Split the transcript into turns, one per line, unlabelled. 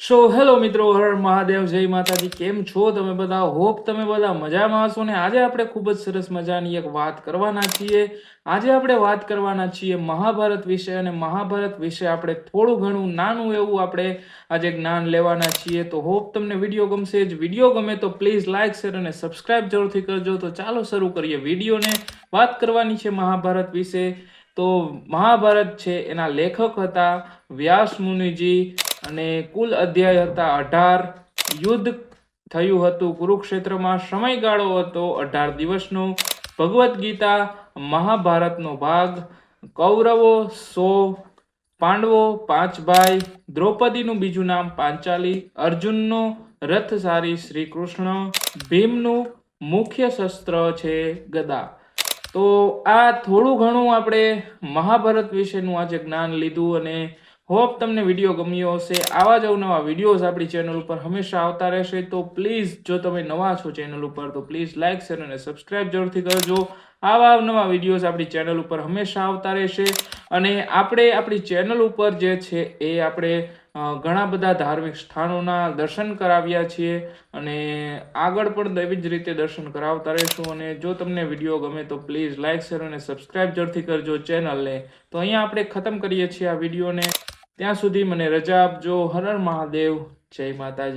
So hello મિત્રો, હર મહાદેવ, જય માતાજી, કેમ છો તમે બધા? હોપ તમે બધા મજામાં હશો ને? આજે આપણે ખૂબ જ સરસ મજાની એક વાત કરવાના છીએ. આજે આપણે વાત કરવાના છીએ મહાભારત વિશે અને મહાભારત વિશે આપણે થોડું ઘણું નાનું એવું આપણે આજે જ્ઞાન લેવાના છીએ. તો હોપ તમને વીડિયો ગમશે. જ વીડિયો ગમે તો પ્લીઝ લાઇક શેર અને સબસ્ક્રાઇબ જરૂરથી કરજો. તો ચાલો શરૂ કરીએ વિડીયોને. વાત કરવાની છે મહાભારત વિશે. તો મહાભારત છે એના લેખક હતા વ્યાસ મુનિજી. અને કુલ અધ્યાય હતા અઢાર. યુદ્ધ થયું હતું. કુરુક્ષેત્રમાં સમયગાળો હતો અઢાર દિવસનો. ભગવદ્ ગીતા મહાભારતનો ભાગ. કૌરવો, સો, પાંડવો, પાંચ ભાઈ, દ્રૌપદીનું બીજું નામ પાંચાલી, અર્જુનનો રથ સારી શ્રી કૃષ્ણ ભીમનું મુખ્ય શસ્ત્ર છે ગદા. તો આ થોડું ઘણું આપણે મહાભારત વિશેનું આજે જ્ઞાન લીધું અને હોપ તમને વીડિયો ગમ્યો હશે. આવા જ અવનવા વિડીયોઝ આપણી ચેનલ ઉપર હંમેશા આવતા રહેશે. તો પ્લીઝ, જો તમે નવા છો ચેનલ ઉપર, તો પ્લીઝ લાઇક શેર અને સબસ્ક્રાઇબ જરૂરથી કરજો. આવા નવા વિડીયોઝ આપણી ચેનલ ઉપર હંમેશા આવતા રહેશે. અને આપણે આપણી ચેનલ ઉપર જે છે એ આપણે ઘણા બધા ધાર્મિક સ્થાનોના દર્શન કરાવ્યા છીએ. અને આગળ પણ એવી જ રીતે દર્શન કરાવતા રહીશું. અને જો તમને વીડિયો ગમે તો પ્લીઝ લાઇક શેર અને સબસ્ક્રાઇબ જરૂરથી કરજો ચેનલને. તો અહીંયા આપણે ખતમ કરીએ છીએ આ વિડીયોને. ત્યાં સુધી મને રજા આપજો. હર હર મહાદેવ. જય માતાજી.